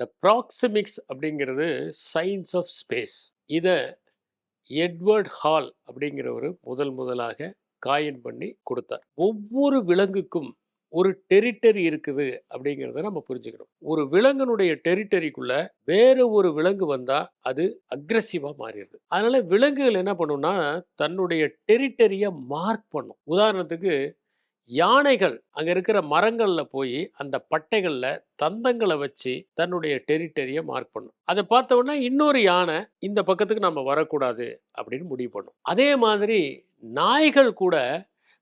இந்த ப்ராக்சிமிக்ஸ் அப்படிங்கிறது science of space. இதை எட்வர்ட் ஹால் அப்படிங்கிறவர் முதல் முதலாக காயின் பண்ணி கொடுத்தார். ஒவ்வொரு விலங்குக்கும் ஒரு டெரிட்டரி இருக்குது அப்படிங்கிறத நம்ம புரிஞ்சுக்கணும். ஒரு விலங்கினுடைய டெரிட்டரிக்குள்ள வேற ஒரு விலங்கு வந்தா அது அக்ரஸிவா மாறிடுது. அதனால விலங்குகள் என்ன பண்ணும்னா தன்னுடைய டெரிட்டரியை மார்க் பண்ணும். உதாரணத்துக்கு யானைகள் அங்கே இருக்கிற மரங்களில் போய் அந்த பட்டைகளில் தந்தங்களை வச்சு தன்னுடைய டெரிட்டரியை மார்க் பண்ணும். அதை பார்த்தோன்னா இன்னொரு யானை இந்த பக்கத்துக்கு நம்ம வரக்கூடாது அப்படின்னு முடிவு பண்ணும். அதே மாதிரி நாய்கள் கூட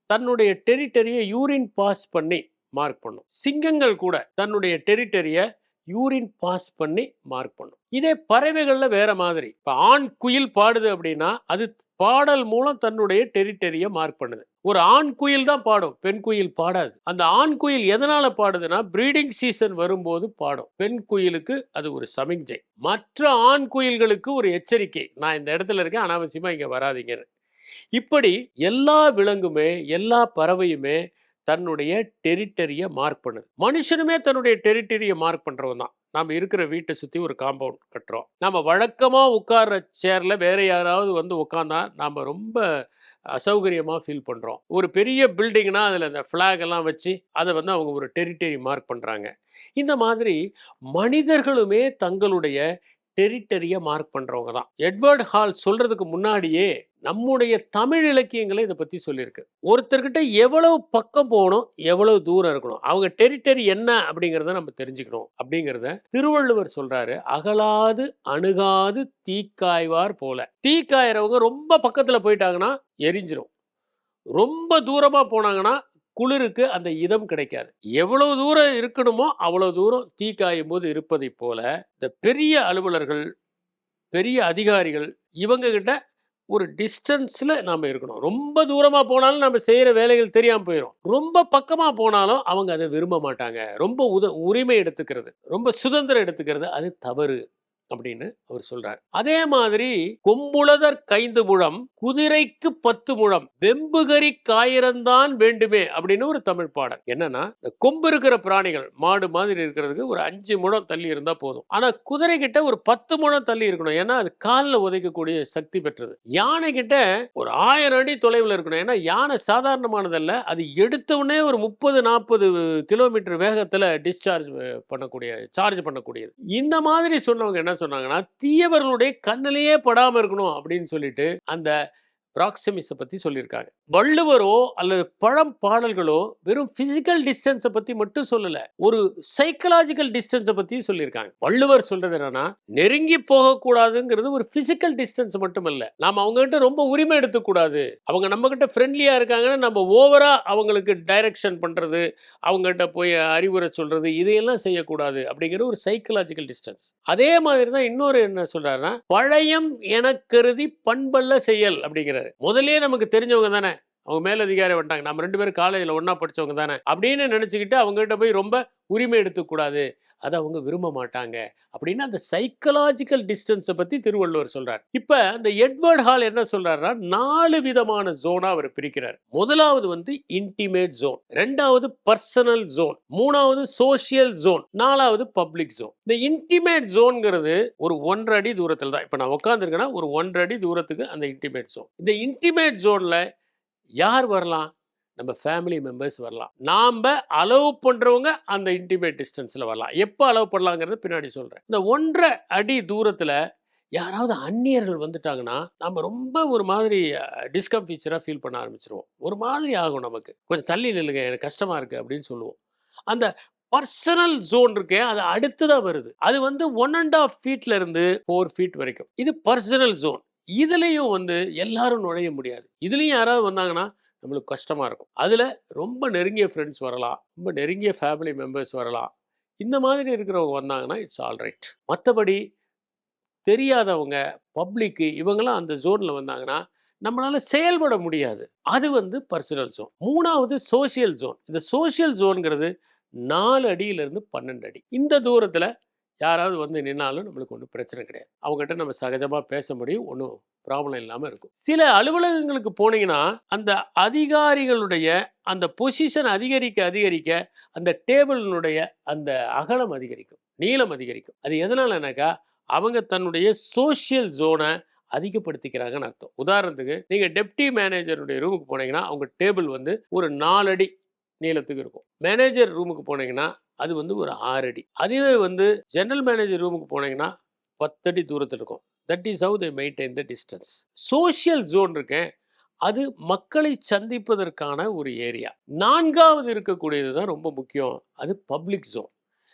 தன்னுடைய டெரிட்டரியை யூரின் பாஸ் பண்ணி மார்க் பண்ணும். சிங்கங்கள் கூட தன்னுடைய டெரிட்டரியை யூரின் பாஸ் பண்ணி மார்க் பண்ணும். இதே பறவைகளில் வேற மாதிரி. இப்போ ஆண் குயில் பாடுது அப்படின்னா அது பாடல் மூலம் தன்னுடைய டெரிட்டரியை மார்க் பண்ணுது. ஒரு ஆண் குயில் தான் பாடும் பெண் குயில் பாடாது. அந்த ஆண் குயில் எதனால பாடுதுன்னா ப்ரீடிங் சீசன் வரும்போது பாடும். பெண் குயிலுக்கு அது ஒரு சமிக்ஞை. மற்ற ஆண் குயில்களுக்கு ஒரு எச்சரிக்கை. நான் இந்த இடத்துல இருக்கேன் அனாவசியமா இங்க வராதீங்கன்னு இப்படி எல்லா விலங்குமே எல்லா பறவையுமே தன்னுடைய டெரிட்டரியை மார்க் பண்ணுது. மனுஷனுமே தன்னுடைய டெரிட்டரியை மார்க் பண்றவன் தான். நம்ம இருக்கிற வீட்டை சுற்றி ஒரு காம்பவுண்ட் கட்டுறோம். நம்ம வழக்கமாக உட்கார்ற சேரில் வேற யாராவது வந்து உட்காந்தா நாம் ரொம்ப அசௌகரியமாக ஃபீல் பண்ணுறோம் ஒரு பெரிய பில்டிங்னா அதில் அந்த ஃப்ளாக் எல்லாம் வச்சு அதை வந்து அவங்க ஒரு டெரிட்டரி மார்க் பண்ணுறாங்க இந்த மாதிரி மனிதர்களுமே தங்களுடைய டெரிட்டரியை மார்க் பண்ணுறவங்க தான். எட்வர்ட் ஹால் சொல்கிறதுக்கு முன்னாடியே நம்முடைய தமிழ் இலக்கியங்களை இதை பற்றி சொல்லியிருக்கு. ஒருத்தர்கிட்ட எவ்வளவு பக்கம் போகணும் எவ்வளவு தூரம் இருக்கணும் அவங்க டெரிட்டரி என்ன அப்படிங்கிறத நம்ம தெரிஞ்சுக்கணும் அப்படிங்கிறத திருவள்ளுவர் சொல்கிறாரு அகலாது அணுகாது தீக்காய்வார் போல. தீக்காயறவங்க ரொம்ப பக்கத்தில் போயிட்டாங்கன்னா எரிஞ்சிரும். ரொம்ப தூரமாக போனாங்கன்னா குளிருக்கு அந்த இதம் கிடைக்காது. எவ்வளவு தூரம் இருக்கணுமோ அவ்வளவு தூரம் தீ காயும் போது இருப்பதை போல இந்த பெரிய அலுவலர்கள் பெரிய அதிகாரிகள் இவங்க கிட்ட ஒரு டிஸ்டன்ஸில் நாம் இருக்கணும். ரொம்ப தூரமாக போனாலும் நம்ம செய்கிற வேலைகள் தெரியாமல் போயிடும் ரொம்ப பக்கமாக போனாலும் அவங்க அதை விரும்ப மாட்டாங்க. ரொம்ப உத உரிமை எடுத்துக்கிறது. ரொம்ப சுதந்திரம் எடுத்துக்கிறது அது தவறு. அப்படின்னு அவர் சொல்றார். அதே மாதிரி கொம்புளதர் கைந்து முழம் குதிரைக்கு பத்து முழம் வெம்புகரி காயிரந்தான் வேண்டுமே அப்படின்னு ஒரு தமிழ் பாடல். என்னன்னா இந்த கொம்பு இருக்கிற பிராணிகள் மாடு மாதிரி இருக்கிறதுக்கு ஒரு அஞ்சு முழம் தள்ளி இருந்தா போதும். ஆனா குதிரை கிட்ட ஒரு பத்து முழம் தள்ளி இருக்கணும். ஏன்னா அது காலில் உதைக்கக்கூடிய சக்தி பெற்றது. யானை கிட்ட ஒரு ஆயிரம் அடி தொலைவில் இருக்கணும். ஏன்னா யானை சாதாரணமானதல்ல. அது எடுத்த உடனே ஒரு முப்பது நாற்பது கிலோமீட்டர் வேகத்துல டிஸ்சார்ஜ் பண்ணக்கூடிய சார்ஜ் பண்ணக்கூடியது. இந்த மாதிரி சொன்னவங்க என்ன சொன்னாங்கன்னா தீயவர்களுடைய கண்ணிலேயே படாமல் இருக்கணும் அப்படின்னு சொல்லிட்டு அந்த பிராக்சமிஸை பற்றி சொல்லியிருக்காங்க. வள்ளுவரோ அல்லது பழம் பாடல்களோ வெறும் பிசிக்கல் டிஸ்டன்ஸை பற்றி மட்டும் சொல்லலை. ஒரு சைக்கலாஜிக்கல் டிஸ்டன்ஸை பற்றியும் சொல்லியிருக்காங்க. வள்ளுவர் சொல்றது என்னன்னா நெருங்கி போகக்கூடாதுங்கிறது ஒரு பிசிக்கல் டிஸ்டன்ஸ் மட்டும் இல்லை அவங்க அவங்ககிட்ட ரொம்ப உரிமை எடுத்துக்கூடாது. அவங்க நம்ம கிட்ட ஃப்ரெண்ட்லியா இருக்காங்கன்னா நம்ம ஓவரா அவங்களுக்கு டைரக்ஷன் பண்றது அவங்ககிட்ட போய் அறிவுரை சொல்றது இதையெல்லாம் செய்யக்கூடாது அப்படிங்கிற ஒரு சைக்கலாஜிக்கல் டிஸ்டன்ஸ் அதே மாதிரி தான் இன்னொரு என்ன சொல்றாருன்னா பழையம் என கருதி பண்பல்ல செயல் அப்படிங்கிறாரு. முதலே நமக்கு தெரிஞ்சவங்க தானே. அவங்க மேலதிகாரி வந்துட்டாங்க. நம்ம ரெண்டு பேரும் காலேஜில் ஒன்றா படிச்சவங்க தானே. அப்படின்னு நினச்சிக்கிட்டு அவங்ககிட்ட போய் ரொம்ப உரிமை எடுத்துக்கூடாது. அதை அவங்க விரும்ப மாட்டாங்க. அப்படின்னு அந்த சைக்கலாஜிக்கல் டிஸ்டன்ஸை பற்றி திருவள்ளுவர் சொல்கிறார் இப்போ அந்த எட்வர்ட் ஹால் என்ன சொல்கிறாருன்னா நாலு விதமான ஜோனாக அவர் பிரிக்கிறார். முதலாவது வந்து இன்டிமேட் ஜோன் ரெண்டாவது பர்சனல் ஜோன் மூணாவது சோஷியல் ஜோன் நாலாவது பப்ளிக் ஜோன் இந்த இன்டிமேட் ஜோன்ங்கிறது ஒரு ஒன்றரை அடி தூரத்தில் தான். இப்போ நான் உட்காந்துருக்கேன்னா ஒரு ஒன்றரை அடி தூரத்துக்கு அந்த இன்டிமேட் ஜோன் இந்த இன்டிமேட் ஜோனில் யார் வரலாம்? நம்ம ஃபேமிலி மெம்பர்ஸ் வரலாம். நாம் அலோவ் பண்ணுறவங்க அந்த இன்டிமேட் டிஸ்டன்ஸில் வரலாம். எப்போ அலோவ் பண்ணலாங்கிறது பின்னாடி சொல்கிறேன் இந்த ஒன்றரை அடி தூரத்தில் யாராவது அந்நியர்கள் வந்துட்டாங்கன்னா நம்ம ரொம்ப ஒரு மாதிரி டிஸ்கம்ஃபீச்சராக ஃபீல் பண்ண ஆரம்பிச்சிருவோம். ஒரு மாதிரி ஆகும் நமக்கு. கொஞ்சம் தள்ளி நில்லுங்க எனக்கு கஷ்டமாக இருக்குது அப்படின்னு சொல்லுவோம். அந்த பர்சனல் ஜோன் இருக்கே அது அடுத்து தான் வருது. அது வந்து ஒன் அண்ட் ஆஃப் ஃபீட்ல இருந்து ஃபோர் ஃபீட் வரைக்கும். இது பர்சனல் ஜோன் இதுலேயும் வந்து எல்லாரும் நுழைய முடியாது. இதுலேயும் யாராவது வந்தாங்கன்னா நம்மளுக்கு கஷ்டமாக இருக்கும். அதில் ரொம்ப நெருங்கிய ஃப்ரெண்ட்ஸ் வரலாம். ரொம்ப நெருங்கிய ஃபேமிலி மெம்பர்ஸ் வரலாம். இந்த மாதிரி இருக்கிறவங்க வந்தாங்கன்னா இட்ஸ் ஆல் ரைட் மற்றபடி தெரியாதவங்க பப்ளிக்கு இவங்கெல்லாம் அந்த ஜோனில் வந்தாங்கன்னா நம்மளால் செயல்பட முடியாது. அது வந்து பர்சனல் ஜோன் மூணாவது சோஷியல் ஜோன் இந்த சோஷியல் ஜோனுங்கிறது நாலு அடியிலிருந்து பன்னெண்டு அடி. இந்த தூரத்தில் யாராவது வந்து நின்னாலும் நம்மளுக்கு ஒன்றும் பிரச்சனை கிடையாது. அவங்ககிட்ட நம்ம சகஜமாக பேச முடியும் ஒன்றும் ப்ராப்ளம் இல்லாமல் இருக்கும். சில அலுவலகங்களுக்கு போனீங்கன்னா அந்த அதிகாரிகளுடைய அந்த பொசிஷன் அதிகரிக்க அதிகரிக்க அந்த டேபிளினுடைய அந்த அகலம் அதிகரிக்கும் நீளம் அதிகரிக்கும். அது எதனாலனாக்கா அவங்க தன்னுடைய சோஷியல் ஜோனை அதிகப்படுத்திக்கிறாங்கன்னு அர்த்தம். உதாரணத்துக்கு நீங்கள் டெப்டி மேனேஜருடைய ரூமுக்கு போனீங்கன்னா அவங்க டேபிள் வந்து ஒரு நாலடி நீளத்துக்கு இருக்கும். மேனேஜர் ரூமுக்கு போனீங்கன்னா அது வந்து ஒரு ஆறு அடி அதுவே வந்து ஜெனரல் மேனேஜர் ரூமுக்கு போனீங்கன்னா பத்தடி தூரத்தில் இருக்கும். That is how they maintain the distance social zone இருக்கேன். அது மக்களை சந்திப்பதற்கான ஒரு ஏரியா நான்காவது இருக்கக்கூடியது தான் ரொம்ப முக்கியம். அது பப்ளிக் ஜோன்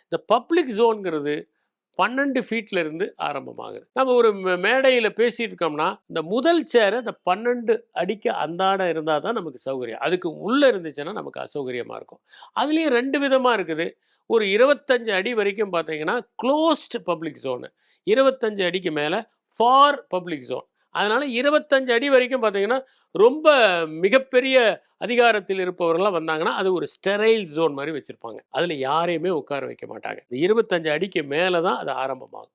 இந்த பப்ளிக் ஜோனுங்கிறது பன்னெண்டு ஃபீட்ல இருந்து ஆரம்பமாகுது. நம்ம ஒரு மே- பேசிட்டு இருக்கோம்னா இந்த முதல் சேரை இந்த பன்னெண்டு அடிக்க அந்தாடம் இருந்தால் தான் நமக்கு சௌகரியம். அதுக்கு உள்ளே இருந்துச்சுன்னா நமக்கு அசௌகரியமாக இருக்கும். அதுலேயும் ரெண்டு விதமாக இருக்குது. ஒரு இருபத்தஞ்சு அடி வரைக்கும் பார்த்தீங்கன்னா க்ளோஸ்ட் பப்ளிக் ஜோனு இருபத்தஞ்சு அடிக்கு மேலே ஃபார் பப்ளிக் ஜோன் அதனால் இருபத்தஞ்சு அடி வரைக்கும் பார்த்தீங்கன்னா ரொம்ப மிகப்பெரிய அதிகாரத்தில் இருப்பவர்கள்லாம் வந்தாங்கன்னா அது ஒரு ஸ்டெரைல் ஜோன் மாதிரி வச்சுருப்பாங்க. அதில் யாரையுமே உட்கார வைக்க மாட்டாங்க. இந்த இருபத்தஞ்சு அடிக்கு மேலே தான் அது ஆரம்பமாகும்.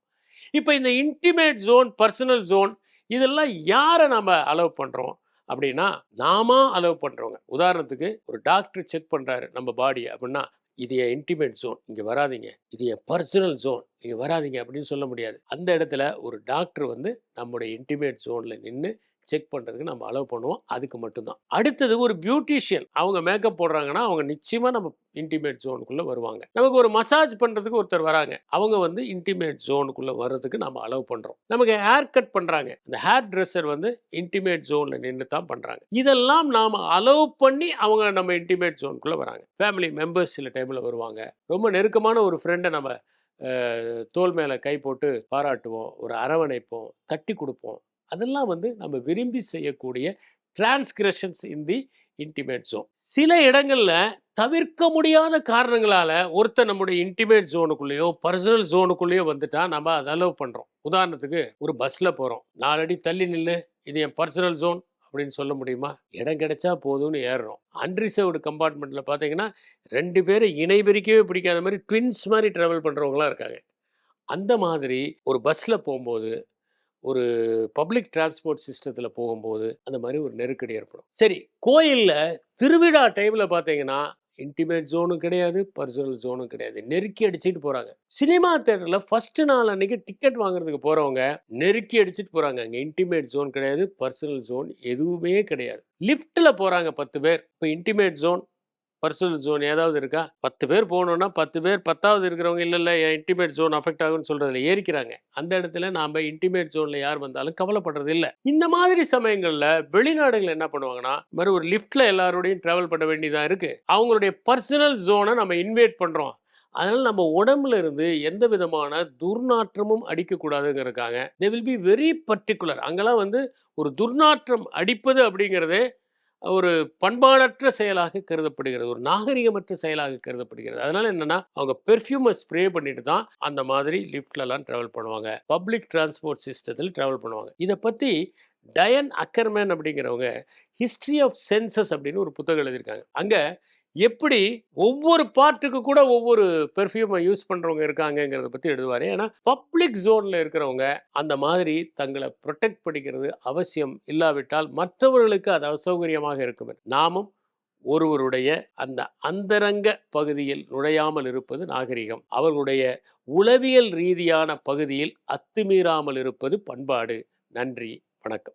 இப்போ இந்த இன்டிமேட் ஜோன் பர்சனல் ஜோன் இதெல்லாம் யாரை நம்ம அலோவ் பண்ணுறோம் அப்படின்னா நாம அலோவ் பண்ணுறவங்க உதாரணத்துக்கு ஒரு டாக்டர் செக் பண்ணுறாரு நம்ம பாடி அப்படின்னா இது என் இன்டிமேட் ஜோன் இங்கே வராதீங்க. இது என் பர்சனல் ஜோன் நீங்கள் வராதீங்க அப்படின்னு சொல்ல முடியாது. அந்த இடத்துல ஒரு டாக்டர் வந்து நம்முடைய இன்டிமேட் ஜோனில் நின்று செக் பண்ணுறதுக்கு நம்ம அலோவ் பண்ணுவோம். அதுக்கு மட்டும்தான் அடுத்தது ஒரு பியூட்டிஷியன். அவங்க மேக்கப் போடுறாங்கன்னா அவங்க நிச்சயமாக நம்ம இன்டிமேட் ஜோனுக்குள்ளே வருவாங்க. நமக்கு ஒரு மசாஜ் பண்ணுறதுக்கு ஒருத்தர் வராங்க. அவங்க வந்து இன்டிமேட் ஜோனுக்குள்ளே வர்றதுக்கு நம்ம அலோவ் பண்ணுறோம் நமக்கு ஹேர் கட் பண்ணுறாங்க அந்த ஹேர் ட்ரெஸ்ஸர் வந்து இன்டிமேட் ஜோனில் நின்று தான் பண்ணுறாங்க இதெல்லாம் நாம் அலோவ் பண்ணி அவங்க நம்ம இன்டிமேட் ஜோனுக்குள்ளே வராங்க. ஃபேமிலி மெம்பர்ஸ் சில டைமில் வருவாங்க. ரொம்ப நெருக்கமான ஒரு ஃப்ரெண்டை நம்ம தோல் மேலே கை போட்டு பாராட்டுவோம். ஒரு அரவணைப்போம். தட்டி கொடுப்போம். அதெல்லாம் வந்து நம்ம விரும்பி செய்யக்கூடிய transgressions in the intimate zone சில இடங்களில் தவிர்க்க முடியாத காரணங்களால் ஒருத்தர் நம்முடைய இன்டிமேட் ஜோனுக்குள்ளேயோ பர்சனல் ஜோனுக்குள்ளேயோ வந்துட்டா நம்ம அதை அலோவ் பண்ணுறோம் உதாரணத்துக்கு ஒரு பஸ்ஸில் போகிறோம் நாலடி தள்ளி நில்லு இது என் பர்சனல் ஜோன் அப்படின்னு சொல்ல முடியுமா? இடம் கிடைச்சா போதும்னு ஏறுறோம். அன்ரிசர்வ்டு கம்பார்ட்மெண்ட்டில் பார்த்தீங்கன்னா ரெண்டு பேரும் இணை பிரிக்கவே பிடிக்காத மாதிரி ட்வின்ஸ் மாதிரி ட்ராவல் பண்ணுறவங்களாம் இருக்காங்க. அந்த மாதிரி ஒரு பஸ்ஸில் போகும்போது ஒரு பப்ளிக் டிரான்ஸ்போர்ட் சிஸ்டத்தில் போகும்போது அந்த மாதிரி ஒரு நெருக்கடி ஏற்படும். சரி கோயிலில் திருவிழா டைமில் பார்த்தீங்கன்னா இன்டிமேட் ஜோனும் கிடையாது பர்சனல் ஜோனும் கிடையாது. நெருக்கி அடிச்சிட்டு போகிறாங்க சினிமா தேட்டரில் ஃபர்ஸ்ட் நாள் அன்னைக்கு டிக்கெட் வாங்குறதுக்கு போகிறவங்க நெருக்கி அடிச்சிட்டு போகிறாங்க அங்கே இன்டிமேட் ஜோன் கிடையாது பர்சனல் ஜோன் எதுவுமே கிடையாது. லிஃப்ட்டில் போகிறாங்க பத்து பேர். இப்போ இன்டிமேட் ஜோன் பர்சனல் ஜோன் ஏதாவது இருக்கா? பத்து பேர் போகணுன்னா பத்து பேர் பத்தாவது இருக்கிறவங்க இல்லை இல்லை என் இன்டிமேட் ஜோன் அஃபெக்ட் ஆகும்னு சொல்கிறதுல ஏறிக்கிறாங்க. அந்த இடத்துல நாம் இன்டிமேட் ஜோனில் யார் வந்தாலும் கவலைப்படுறது இல்லை. இந்த மாதிரி சமயங்களில் வெளிநாடுகள் என்ன பண்ணுவாங்கன்னா மாதிரி ஒரு லிஃப்ட்டில் எல்லாரோடையும் ட்ராவல் பண்ண வேண்டியதாக இருக்குது அவங்களுடைய பர்சனல் ஜோனை நம்ம இன்வைட் பண்ணுறோம் அதனால் நம்ம உடம்புல இருந்து எந்த விதமான துர்நாற்றமும் அடிக்கக்கூடாதுங்கிறதுக்காக they will be very particular அங்கெல்லாம் வந்து ஒரு துர்நாற்றம் அடிப்பது அப்படிங்கிறதே ஒரு பண்பாடற்ற செயலாக கருதப்படுகிறது. ஒரு நாகரிகமற்ற செயலாக கருதப்படுகிறது. அதனால என்னன்னா அவங்க பெர்ஃப்யூமை ஸ்ப்ரே பண்ணிட்டு தான் அந்த மாதிரி லிஃப்ட்லலாம் ட்ராவல் பண்ணுவாங்க. பப்ளிக் டிரான்ஸ்போர்ட் சிஸ்டத்தில் ட்ராவல் பண்ணுவாங்க. இதை பற்றி டயன் அக்கர்மேன் அப்படிங்கிறவங்க ஹிஸ்ட்ரி ஆஃப் சென்சஸ் அப்படின்னு ஒரு புத்தகம் எழுதியிருக்காங்க. அங்கே எப்படி ஒவ்வொரு பார்ட்டுக்கு கூட ஒவ்வொரு பெர்ஃப்யூமை யூஸ் பண்ணுறவங்க இருக்காங்கங்கிறத பற்றி எழுதுவார். ஏன்னா பப்ளிக் ஜோனில் இருக்கிறவங்க அந்த மாதிரி தங்களை ப்ரொடெக்ட் பண்ணிக்கிறது அவசியம் இல்லாவிட்டால் மற்றவர்களுக்கு அது அசௌகரியமாக இருக்கும். நாமும் ஒருவருடைய அந்த அந்தரங்க பகுதியில் நுழையாமல் இருப்பது நாகரிகம். அவர்களுடைய உளவியல் ரீதியான பகுதியில் அத்துமீறாமல் இருப்பது பண்பாடு. நன்றி. வணக்கம்.